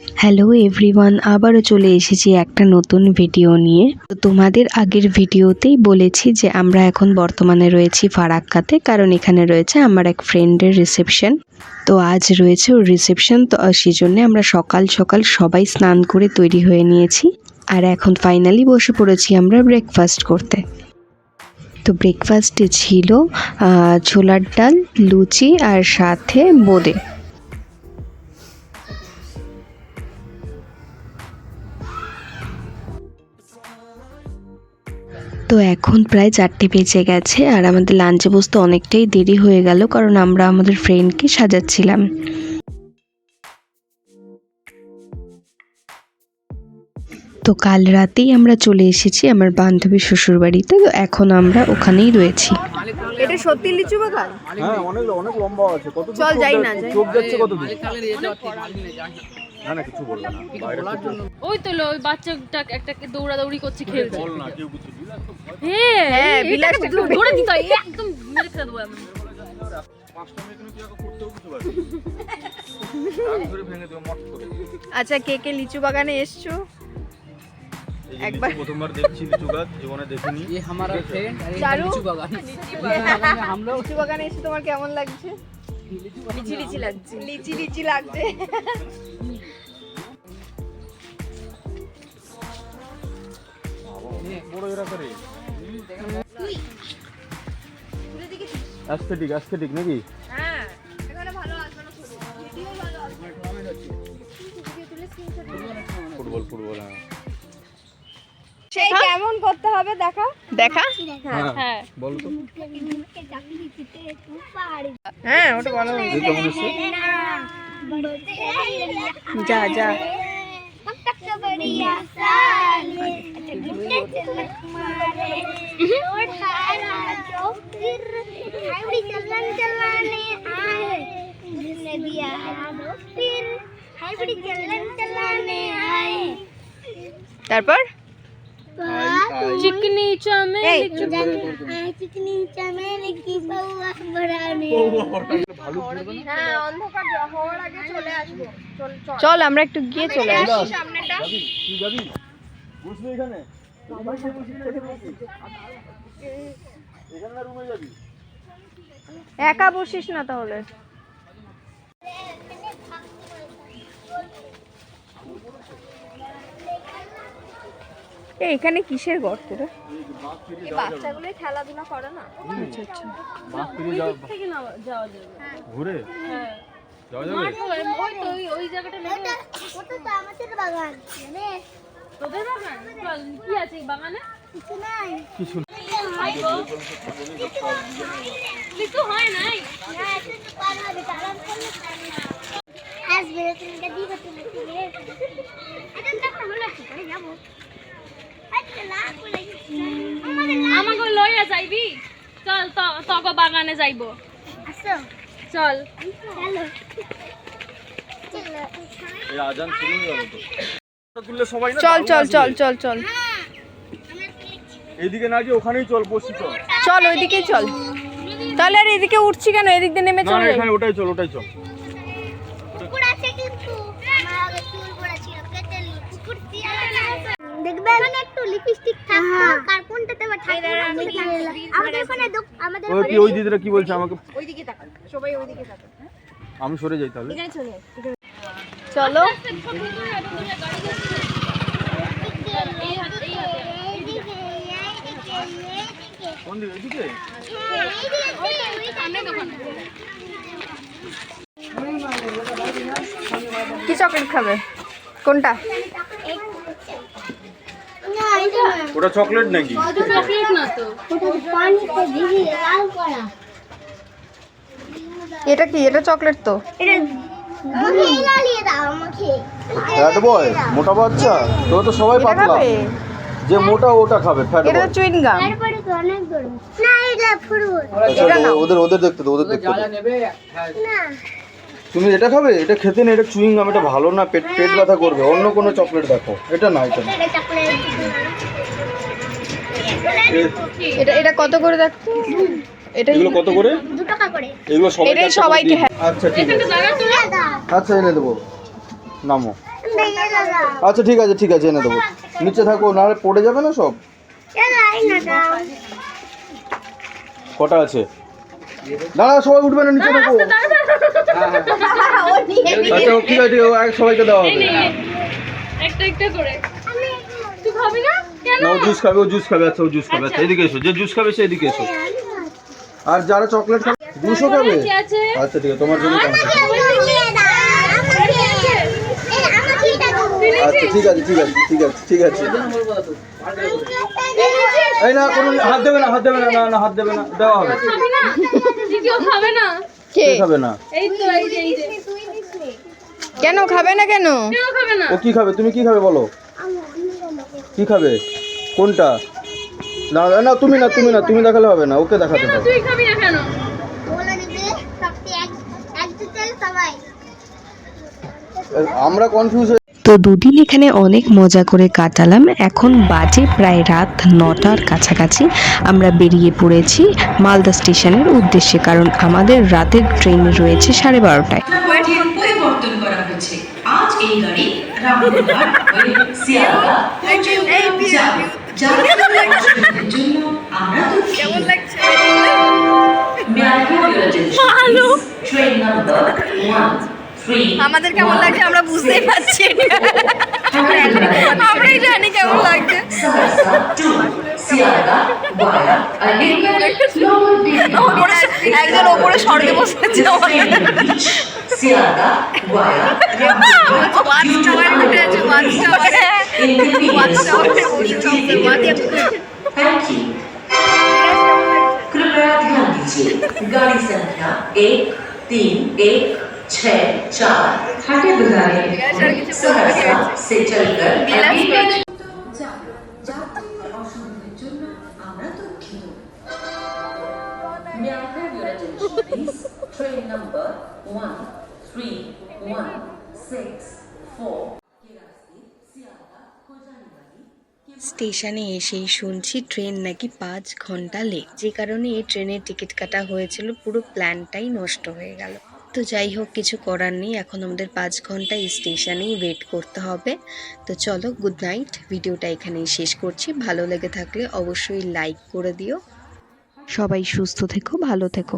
Hello everyone আবারও চলে এসেছি একটা নতুন ভিডিও নিয়ে। তো তোমাদের আগের ভিডিওতেই বলেছি যে আমরা এখন বর্তমানে রয়েছি ফারাক্কাতে, কারণ এখানে রয়েছে আমার এক ফ্রেন্ডের রিসেপশন তো আজ রয়েছে ওর রিসেপশন তো সেই জন্যে আমরা সকাল সকাল সবাই স্নান করে তৈরি হয়ে নিয়েছি। আর এখন ফাইনালি বসে পড়েছি আমরা ব্রেকফাস্ট করতে। তো ব্রেকফাস্টে ছিল ছোলার ডাল, লুচি আর সাথে বোঁদে। তো এখন প্রায় চারটে বেজে গেছে আর আমাদের লাঞ্চে বসতে অনেকটাই দেরি হয়ে গেল কারণ আমরা আমাদের ফ্রেন্ডকে সাজাচ্ছিলাম। তো কাল রাতেই আমরা চলে এসেছি আমার বান্ধবীর শ্বশুরবাড়িতে তো এখন আমরা ওখানেই রয়েছি। এটা সত্যি লিচু বাগান? হ্যাঁ অনেক অনেক লম্বা আছে। কত চল যাই না, যাই। চোখ যাচ্ছে কত দূর না না কিছু বলবে না বাইরে থেকে ওই তো লো, ওই বাচ্চাটা একটা দৌড়াদৌড়ি করছে খেলছে বল না কেউ কিছু দিলে হ্যাঁ হ্যাঁ, এটাকে বিলাস একটু ধরে দিতে হয় একদম মেরে ফেলে দেবো আমি। পাঁচটা মিনিট তুমি কি আগে করতেও কিছু পারবে রাগ ধরে ভেঙে দেবো মট করে আচ্ছা কে কে লিচু বাগানে এসছো এই যে একবার- লিচু প্রথমবার দেখছি লিচু গাছ জীবনে দেখিনি ये हमारा फ्रेंड अरे चारू? लिचू बागान हम लोग লিচু বাগানে এসে তোমার কেমন লাগছে লিচি লিচি লাগছে। লিচি লিচি লাগছে। বড় এরা করে। অ্যাস্থেটিক অ্যাস্থেটিক নাকি? হ্যাঁ ভালো আসবে না ভিডিও ভালো ফুটবল ফুটবল হ্যাঁ। সেই কেমন করতে হবে দেখা দেখা? হ্যাঁ। বলো তো। হ্যাঁ ওটা বলো। এই কেমন এসছে যা যা। তারপর? चिकनी चमेली की बउआ बराने হ্যাঁ অন্ধকার হওয়ার আগে চলে আসবো চল আমরা একটু গিয়ে চলে আসি সামনেটা যাবি তুই যাবি বসবি এখানে এখানে রুমে যাবি একা বসিস না তাহলে এখানে কিসের গর্ত রে? বাচ্চাগুলোই খেলাধুলা করে না। আচ্ছা আচ্ছা। ঘুরে ওই তো ওই ওই জায়গাটা নেবে ওটা তো আমাদের বাগান জানে তোদের বাগান চল কি আছে এই বাগানে কিছু নাই কিছু লিচু হয় নাই না এটা তো পার হবে তারা করলে আসবে তুমি গাদি করতে তুমি এটা তো হলো কি করে যাব আচ্ছা না বলে আমাদের আমাকে লইয়া যাইবি চল তো বাগানে যাইবো। আসো। চল। চলো। চলো চল চল চল চল চল। এইদিকে না গিয়ে ওখানেই চল বসি চল। চল ওইদিকেই চল। তাহলে আর এদিকে উঠছি কেন? এদিক দিয়ে নেমে চল। এখানে ওটাই চল ওটাই চল। আছে কিন্তু। কেটে কুকুর দেখবে একটু লিপস্টিক থাকতো কার কোনটাতে না, আমাদের ওখানে আমাদের ওই কি ওই দিদিরা কি বলছে আমাকে? ওইদিকে তাকান সবাই ওইদিকে তাকান আমি সরে যাই তাহলে। চলো। কোন দিকে? এদিকে? হ্যাঁ। কি চকলেট খাবে? কোনটা। ওটা চকলেট নাকি? এটা কি? এটা চকলেট তো। মোটা তো সবাই যে মোটা ওটা খাবে আচ্ছা, ওদের ওদের দেখতে ওদের দেখতে তুমি এটা খাবে? এটা খেতে না এটা চুইং গাম এটা ভালো না পেট পেট ব্যথা করবে। অন্য কোনো চকলেট দেখো। এটা না এটা না। এটা এটা এটা কত করে দেখো? এটা এগুলো কত করে? টাকা করে। এগুলো সবাই এটাই সবাইকে হ্যাঁ। আচ্ছা ঠিক আছে। আচ্ছা এনে দেবো। নামো। আচ্ছা ঠিক আছে ঠিক আছে এনে দেবো। নিচে থাকো নাহলে পড়ে যাবে না সব? কটা আছে? দাঁড়া সবাই উঠবে না নিচে থাকো। আচ্ছা ও ঠিক আছে ও এক সবাইকে দেওয়া হবে। একটা একটা করে। তুই খাবি না? কেন? ও জুস খাবে ও জুস খাবে আচ্ছা ও জুস খাবে আচ্ছা এদিকে এসো যে জুস খাবে সে এদিকে এসো। আর যারা চকলেট খাবে জুসও খাবে? আচ্ছা ঠিক আছে তোমার জন্য আচ্ছা ঠিক আছে ঠিক আছে ঠিক আছে ঠিক আছে। এই না কোনো হাত দেবে না হাত দেবে না না না হাত দেবে না দেওয়া হবে। খাবি না। কেন খাবে না কেন? ও কি খাবে? তুমি কি খাবে বলো? কি খাবে? কোনটা? না না তুমি না তুমি না তুমি দেখালে হবে না ওকে দেখাতে হবে। তুই খাবি না কেন? আমরা কনফিউজ তো দুদিন এখানে অনেক মজা করে কাটালাম এখন বাজে প্রায় রাত নটার কাছাকাছি আমরা বেরিয়ে পড়েছি মালদা স্টেশনের উদ্দেশ্যে কারণ আমাদের রাতের ট্রেন রয়েছে সাড়ে বারোটায় পরিবর্তন করা হয়েছে আজ এই গাড়ি রামপুরহাট হয়ে শিয়ালদা পর্যন্ত যাবে আমাদের কেমন লাগছে আমরা বুঝতেই পারছি আমরাই জানি কেমন লাগছে सहरसा टू শিয়ালদা গয়া আলিগড় লোয়ার দিল্লি একজন ওপরে স্বর্গে বসে আছে শিয়ালদা গয়া ওয়াচ টাওয়ারে উঠে আছে ওয়াচ টাওয়ারে ওয়াচ টাওয়ারে বসে চলছে ওয়াচ थैंक यू कृपया ध्यान दीजिए गाड़ी संख्या एक तीन एक छः चार हटे बजारे सहरसा से चलकर अलीगढ़ যাত্রীদের অসুবিধার জন্য আমরা দুঃখিত May I have your attention, please? Train number one three one six four. Kirasi, Sialda, Kojaniwali, স্টেশনে এসেই শুনছি ট্রেন নাকি পাঁচ ঘন্টা লেট যে কারণে এই ট্রেনের টিকিট কাটা হয়েছিল পুরো প্ল্যানটাই নষ্ট হয়ে গেল তো যাই হোক, কিছু করার নেই। এখন আমাদের পাঁচ ঘণ্টা স্টেশনেই ওয়েট করতে হবে। তো চলো গুড নাইট ভিডিওটা এখানেই শেষ করছি। ভালো লেগে থাকলে অবশ্যই লাইক করে দিও। সবাই সুস্থ থেকো, ভালো থেকো।